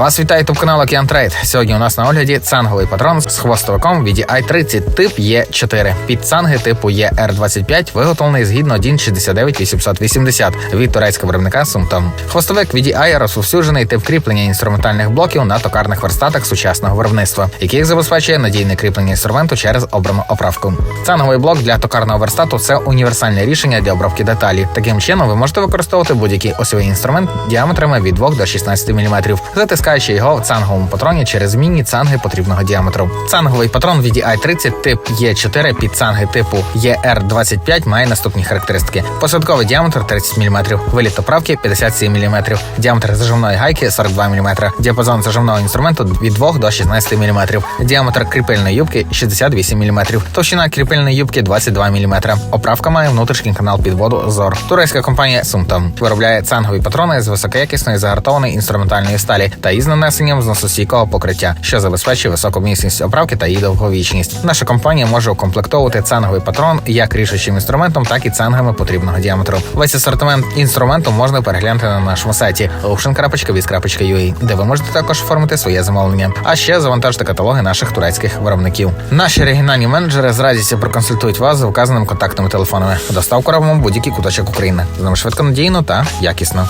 Вас вітає топ канал Океан. Сьогодні у нас на огляді цанговий патрон з хвостовиком від i30 тип Е4. Під цанги типу ER25 виготовлений згідно DIN 69880 від турецького виробника Сумтом. Хвостовик VDI розповсюджений тип кріплення інструментальних блоків на токарних верстатах сучасного виробництва, яких забезпечує надійне кріплення інструменту через обрану оправку. Цанговий блок для токарного верстату це універсальне рішення для обробки деталі. Таким чином ви можете використовувати будь-який осьовий інструмент діаметрами від 2 до 16 мм, затискаючи його в цанговому патроні через міні цанги потрібного діаметру. Цанговий патрон VDI 30 тип Е4 під цанги типу ER25 має наступні характеристики: посадковий діаметр 30 мм, виліт оправки 57 мм, діаметр зажимної гайки 42 мм, діапазон зажимного інструменту від 2 до 16 мм, діаметр кріпильної юбки 68 мм, товщина кріпильної юбки 22 мм. Оправка має внутрішній канал підводу ЗОР. Турецька компанія Sumtom виробляє цангові патрони з високоякісної загартованої інструментальної сталі та із нанесенням зносостійкого покриття, що забезпечує високу міцність оправки та її довговічність. Наша компанія може укомплектовувати цанговий патрон як рішучим інструментом, так і цангами потрібного діаметру. Весь асортимент інструменту можна переглянути на нашому сайті ocean.biz.ua, де ви можете також оформити своє замовлення. А ще завантажити каталоги наших турецьких виробників. Наші регіональні менеджери з радістю проконсультують вас за вказаними контактними телефонами. Доставку робимо будь-який куточок України. З нами швидко надійно та якісно.